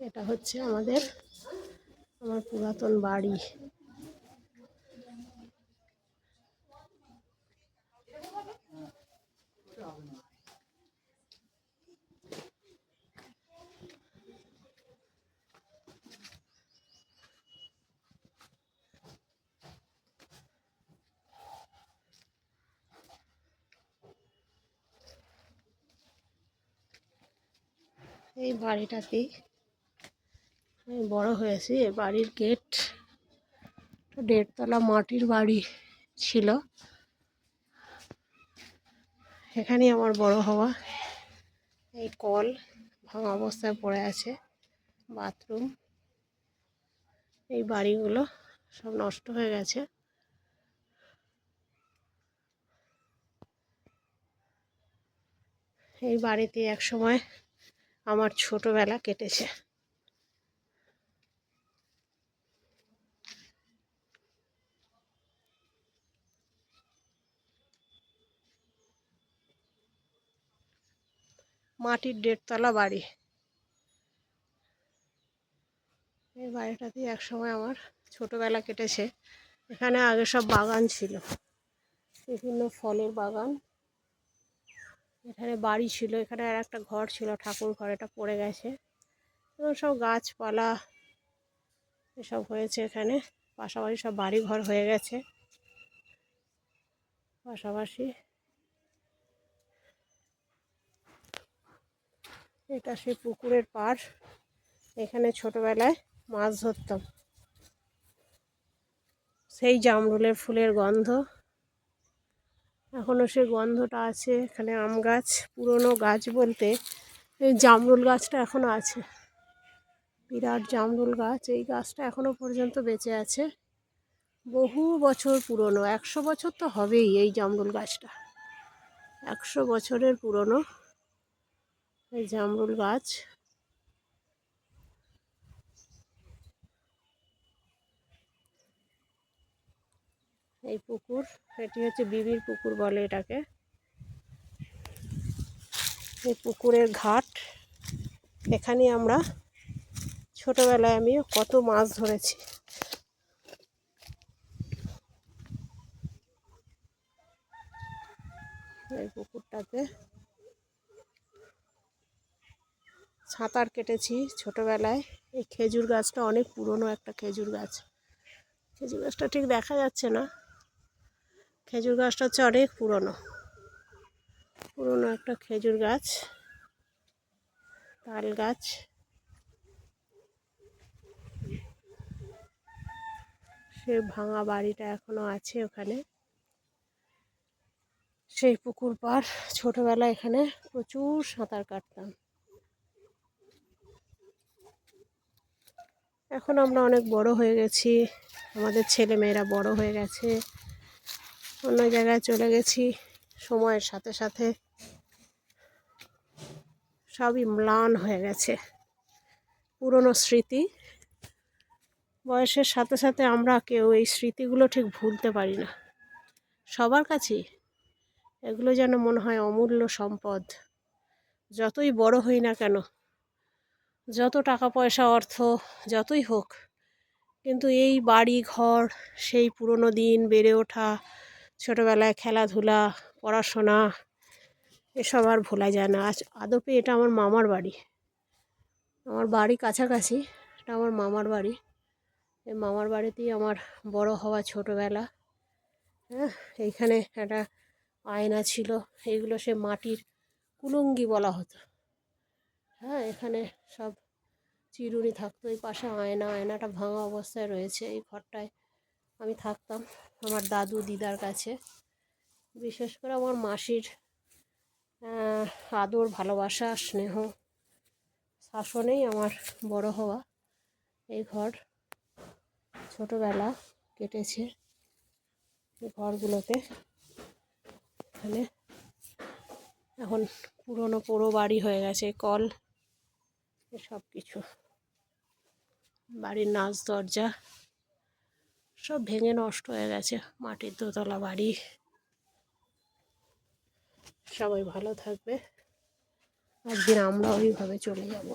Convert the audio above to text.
এটা হচ্ছে আমাদের আমার পুরাতন বাড়ি। এই বাড়িটাতেই আমি বড় হয়েছি এই বাড়ির গেট। দেড়তলা মাটির বাড়ি ছিল। এখানেই আমার বড় হওয়া। এই কল ভাঙা অবস্থায় পড়ে আছে, বাথরুম। এই বাড়িগুলো সব নষ্ট হয়ে গেছে। এই বাড়িতে এক সময় আমার ছোটবেলা কেটেছে। মাটির দেড়তলা বাড়ি। এই বাড়িটাতেই একসময় আমার ছোটবেলা কেটেছে। এখানে আগে সব বাগান ছিল। বিভিন্ন ফলের বাগান। এখানে বাড়ি ছিল, এখানে আর একটা ঘর ছিল, ঠাকুর ঘর, এটা পড়ে গেছে। এবং সব গাছপালা, এসব হয়েছে এখানে। পাশাপাশি সব বাড়ি ঘর হয়ে গেছে। পাশাপাশি এটা সেই পুকুরের পার এখানে ছোটবেলায় মাছ ধরতাম। সেই জামরুলের ফুলের গন্ধ। এখনও সে গন্ধটা আছে এখানে আম গাছ, পুরনো গাছ বলতে এই জামরুল গাছটা এখনও আছে। বিরাট জামরুল গাছ, এই গাছটা এখনও পর্যন্ত বেঁচে আছে। বহু বছর পুরনো, একশো বছর তো হবেই এই জামরুল গাছটা। একশো বছরের পুরনো। এই জামরুল গাছ। এই পুকুর, এটি হচ্ছে বিবির পুকুর বলে এটাকে। এই পুকুরের ঘাট, এখানে আমরা ছোটবেলায় আমি কত মাছ ধরেছি। এই পুকুরটাতে সাঁতার কেটেছি ছোটবেলায়। এই খেজুর গাছটা অনেক পুরনো একটা খেজুর গাছ। খেজুর গাছটা ঠিক দেখা যাচ্ছে না। খেজুর গাছটা হচ্ছে অনেক পুরনো। পুরনো একটা খেজুর গাছ। তাল গাছ। সে ভাঙা বাড়িটা এখনও আছে ওখানে। সেই পুকুর পার ছোটবেলায় এখানে প্রচুর সাঁতার কাটতাম। এখন আমরা অনেক বড় হয়ে গেছি। আমাদের ছেলে মেয়েরা বড় হয়ে গেছে। অন্য জায়গায় চলে গেছি সময়ের সাথে সাথে। সবই ম্লান হয়ে গেছে। পুরনো স্মৃতি। বয়সের সাথে সাথে আমরা কেউ এই স্মৃতিগুলো ঠিক ভুলতে পারি না। সবার কাছেই। এগুলো যেন মনে হয় অমূল্য সম্পদ। যতই বড় হই না কেন যত টাকা পয়সা অর্থ যতই হোক, কিন্তু এই বাড়ি, ঘর, সেই পুরনো দিন, বেড়ে ওঠা ছোটোবেলায় খেলাধুলা, পড়াশোনা, এসব আর ভোলা যায় না। আজ আদপে এটা আমার মামার বাড়ি। আমার বাড়ি কাছাকাছি, এটা আমার মামার বাড়ি। এই মামার বাড়িতেই আমার বড় হওয়া ছোটোবেলা। হ্যাঁ এইখানে একটা আয়না ছিল, এইগুলো সে মাটির কুলুঙ্গি বলা হতো। হ্যাঁ এখানে সব চিরুনি থাকতো। এই পাশে আয়না, আয়নাটা ভাঙা অবস্থায় রয়েছে এই ঘরটায়। আমি থাকতাম আমার দাদু দিদার কাছে। বিশেষ করে আমার মাসির আদর, ভালোবাসা, স্নেহ, শাসনেই আমার বড় হওয়া এই ঘর। ছোটোবেলা কেটেছে এই ঘরগুলোতে। এখানে এখন পুরনো পুরো বাড়ি হয়ে গেছে, কল সব কিছু বাড়ির নাচ, দরজা সব ভেঙে নষ্ট হয়ে গেছে। মাটির দোতলা বাড়ি। সবাই ভালো থাকবে। একদিন আমরা ওইভাবে চলে যাব।